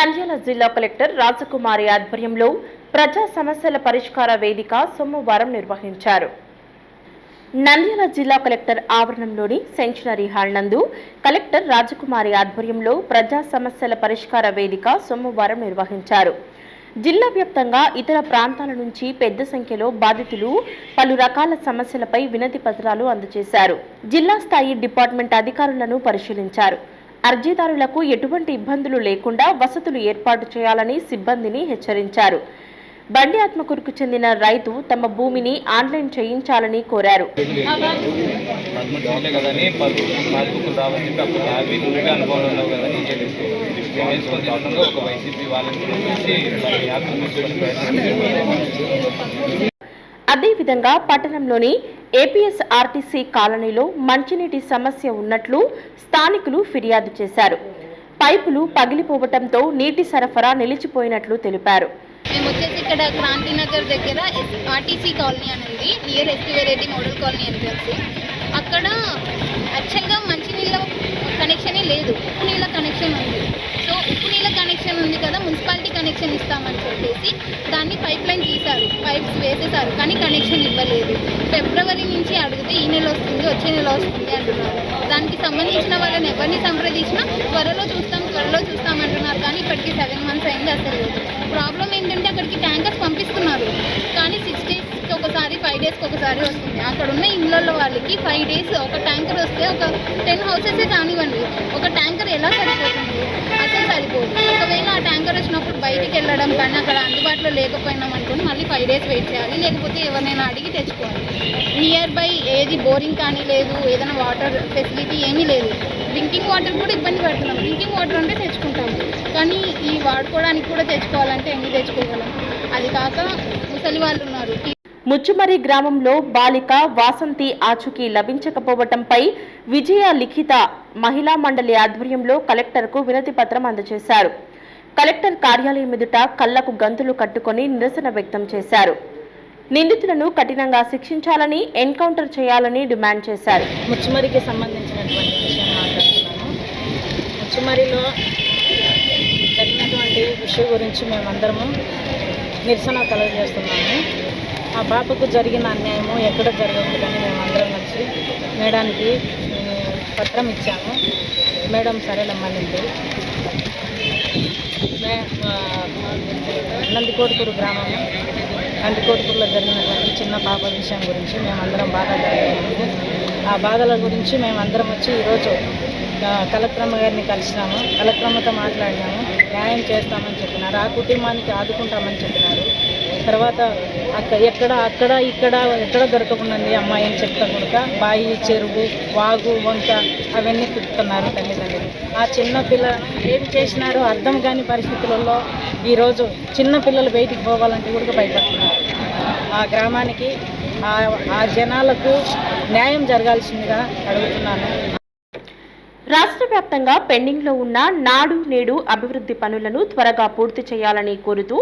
నంద్యాల జిల్లా కలెక్టర్ రాజకుమారి ఆధ్వర్యంలో ప్రజా సమస్యల పరిష్కార వేదిక సోమవారం నిర్వహించారు. నంద్యాల జిల్లా కలెక్టర్ ఆవరణంలోని సెంచనరీ హాల్ నందు కలెక్టర్ రాజకుమారి ఆధ్వర్యంలో ప్రజా సమస్యల పరిష్కార వేదిక సోమవారం నిర్వహించారు. జిల్లా వ్యాప్తంగా ఇతర ప్రాంతాల నుంచి పెద్ద సంఖ్యలో బాధితులు పలు రకాల సమస్యలపై వినతి పత్రాలు అందజేశారు. జిల్లా స్థాయి డిపార్ట్మెంట్ అధికారులను పరిశీలించారు. అర్జీదారులకు ఎటువంటి ఇబ్బందులు లేకుండా వసతులు ఏర్పాటు చేయాలని సిబ్బందిని హెచ్చరించారు. బండి ఆత్మకూరుకు చెందిన రైతు తమ భూమిని ఆన్లైన్ చేయించాలని కోరారు. అదేవిధంగా పట్టణంలోని ఏపీఎస్ ఆర్టీసీ కాలనీలో మంచినీటి సమస్య ఉన్నట్లు స్థానికులు ఫిర్యాదు చేశారు. పైపులు పగిలిపోవటంతో నీటి సరఫరా నిలిచిపోయినట్లు తెలిపారు. మేము వచ్చేసి ఇక్కడ క్రాంతి నగర్ దగ్గర ఆర్టీసీ కాలనీ అని ఉంది. Near SP Reddy model colony అని తెలుసు. అక్కడ యాక్చువల్గా మంచినీళ్ళ కనెక్షనే లేదు. ఉప్పు నీళ్ళ కనెక్షన్ ఉంది. సో ఉప్పు నీళ్ళ కనెక్షన్ ఉంది కదా మున్సిపాలిటీ కనెక్షన్ ఇస్తామని చెప్పేసి దాన్ని పైప్ లైన్ తీశారు పైప్స్ వేసేసారు కానీ కనెక్షన్ ఇవ్వలేదు. ఫిబ్రవరి నుంచి అడిగితే ఈ నెల వస్తుంది వచ్చే నెల వస్తుంది అంటున్నారు. దానికి సంబంధించిన వాళ్ళని ఎవరిని సంప్రదించినా త్వరలో చూస్తాం త్వరలో చూస్తాం అంటున్నారు. కానీ ఇప్పటికి సెవెన్ మంత్స్ అయింది అసలు. ప్రాబ్లం ఏంటంటే అక్కడికి ట్యాంకర్స్ పంపిస్తున్నారు. కానీ సిక్స్ ఫైవ్ డేస్కి ఒకసారి వస్తుంది. అక్కడ ఉన్న ఇళ్ళల్లో వాళ్ళకి ఫైవ్ డేస్ ఒక ట్యాంకర్ వస్తే ఒక టెన్ హౌసెసే కానివ్వండి. ఒక ట్యాంకర్ ఎలా సరిపోతుంది? అసలు సరిపోదు. ఒకవేళ ఆ ట్యాంకర్ వచ్చినప్పుడు బయటికి వెళ్ళడం కానీ అక్కడ అందుబాటులో లేకపోయినాం అనుకోండి మళ్ళీ ఫైవ్ డేస్ వెయిట్ చేయాలి. లేకపోతే ఎవరినైనా అడిగి తెచ్చుకోవాలి. నియర్ బై ఏది బోరింగ్ కానీ లేదు ఏదైనా వాటర్ ఫెసిలిటీ ఏమీ లేదు. డ్రింకింగ్ వాటర్ కూడా ఇబ్బంది పడుతున్నాం. డ్రింకింగ్ వాటర్ అంటే తెచ్చుకుంటాం కానీ ఈ వాడుకోవడానికి కూడా తెచ్చుకోవాలంటే ఎన్ని తెచ్చుకోగలం? అది కాక ముసలి వాళ్ళు ఉన్నారు. ముచ్చుమరి గ్రామంలో బాలిక వాసంతి ఆచూకీ లభించకపోవటంపై విజయ లిఖిత మహిళా మండలి ఆధ్వర్యంలో కలెక్టర్కు వినతి పత్రం అందజేశారు. కలెక్టర్ కార్యాలయం ఎదుట కళ్ళకు గంతులు కట్టుకొని నిరసన వ్యక్తం చేశారు. నిందితులను కఠినంగా శిక్షించాలని ఎన్కౌంటర్ చేయాలని డిమాండ్ చేశారు. ముచ్చుమరికి సంబంధించినటువంటి విషయం మాట్లాడుతున్నాము ముచ్చుమరిలో జరిగినటువంటి విషయం గురించి మేమందరము నిరసన కలుగజేస్తున్నాము. ఆ పాపకు జరిగిన అన్యాయము ఎక్కడ జరగకూడదని మేమందరం కలిసి మేడానికి పత్రం ఇచ్చాము. మేడం సరేనమ్మనింది మే ఆ, నందికోటుకూరు గ్రామము. నందికోటుకూరులో జరిగినటువంటి చిన్న పాప విషయం గురించి మేమందరం బాగా జరిగింది ఆ బాధల గురించి మేమందరం వచ్చి ఈరోజు కలక్రమ్మ గారిని కలిసినాము. కలక్రమ్మతో మాట్లాడినాము. న్యాయం చేస్తామని చెప్పినారు. ఆ కుటుంబానికి ఆదుకుంటామని చెప్పినారు. తర్వాత అక్కడ ఎక్కడ అక్కడ ఇక్కడ ఎక్కడ దొరకకుండా అమ్మాయి అని చెప్తా కనుక బాయి చెరువు వాగు వంక అవన్నీ తిప్పుతున్నారు తల్లిదండ్రులు. ఆ చిన్న పిల్ల ఏం చేసినారో అర్థం కాని పరిస్థితులలో ఈరోజు చిన్న పిల్లలు బయటికి పోవాలంటే కూడా భయపడుతున్నారు ఆ గ్రామానికి ఆ జనాలకు న్యాయం జరగాల్సిందిగా అడుగుతున్నాను. రాష్ట్ర వ్యాప్తంగా పెండింగ్లో ఉన్న నాడు నేడు అభివృద్ధి పనులను త్వరగా పూర్తి చేయాలని కోరుతూ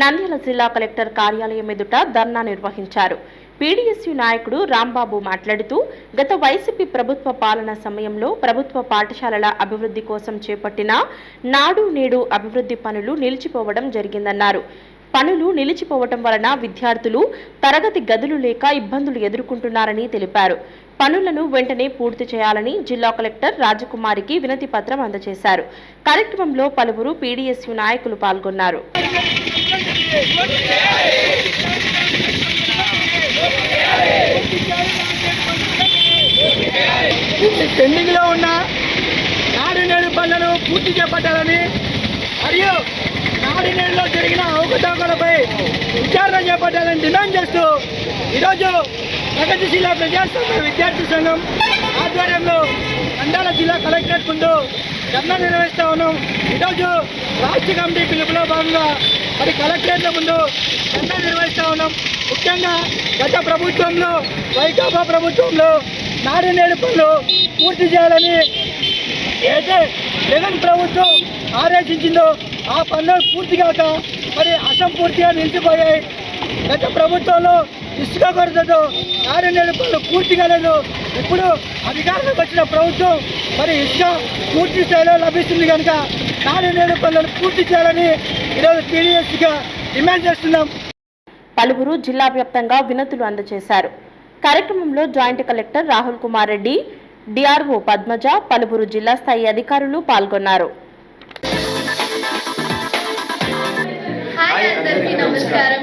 నంద్యాల జిల్లా కలెక్టర్ కార్యాలయం ఎదుట ధర్నా నిర్వహించారు. పీడీఎస్యు నాయకుడు రాంబాబు మాట్లాడుతూ గత వైసీపీ ప్రభుత్వ పాలన సమయంలో ప్రభుత్వ పాఠశాలల అభివృద్ధి కోసం చేపట్టిన నాడు నేడు అభివృద్ధి పనులు నిలిచిపోవడం జరిగిందన్నారు. పనులు నిలిచిపోవటం వలన విద్యార్థులు తరగతి గదులు లేక ఇబ్బందులు ఎదుర్కొంటున్నారని తెలిపారు. పనులను వెంటనే పూర్తి చేయాలని జిల్లా కలెక్టర్ రాజకుమారికి వినతి పత్రం అందజేశారు. కార్యక్రమంలో పలువురు పీడీఎస్యు నాయకులు పాల్గొన్నారు. పెండింగ్లో ఉన్న నాడు నేడు పనులను పూర్తి చేపట్టాలని మరియు నాడు నేడులో జరిగిన అవకతవకలపై విచారణ చేపట్టాలని డిమాండ్ చేస్తూ ఈరోజు ప్రగతిశీల ప్రజాస్వామ్య విద్యార్థి సంఘం ఆధ్వర్యంలో నంద్యాల జిల్లా కలెక్టరేట్ ముందు ధర్నా నిర్వహిస్తా ఉన్నాం. ఈరోజు రాష్ట్ర కమిటీ పిలుపులో భాగంగా మరి కలెక్టరేట్ల ముందు ధర్నా నిర్వహిస్తా ఉన్నాం. ముఖ్యంగా గత ప్రభుత్వంలో వైకాపా ప్రభుత్వంలో నాడు నేడు పనులు పూర్తి చేయాలని అయితే జగన్ ప్రభుత్వం ఆదేశించిందో ఆ పనులు పూర్తి కాక మరి అసంపూర్తిగా నిలిచిపోయాయి. గత ప్రభుత్వంలో ఇసుక కొరతతో నాడినేడు పనులు పూర్తి కాలేదు ఇప్పుడు అధికారంలోకి వచ్చిన ప్రభుత్వం మరి ఇసుక పూర్తి స్థాయిలో లభిస్తుంది కనుక నాడినేడు పనులను పూర్తి చేయాలని ఈరోజు టీడీఎస్గా డిమాండ్ చేస్తున్నాం. పలువురు జిల్లా వ్యాప్తంగా వినతులు అందజేశారు. కార్యక్రమంలో joint collector Rahul Kumar Reddy DRO Padmaja పలువురు జిల్లా స్థాయి అధికారులు పాల్గొన్నారు. హాయ్ అందరికీ నమస్కారం.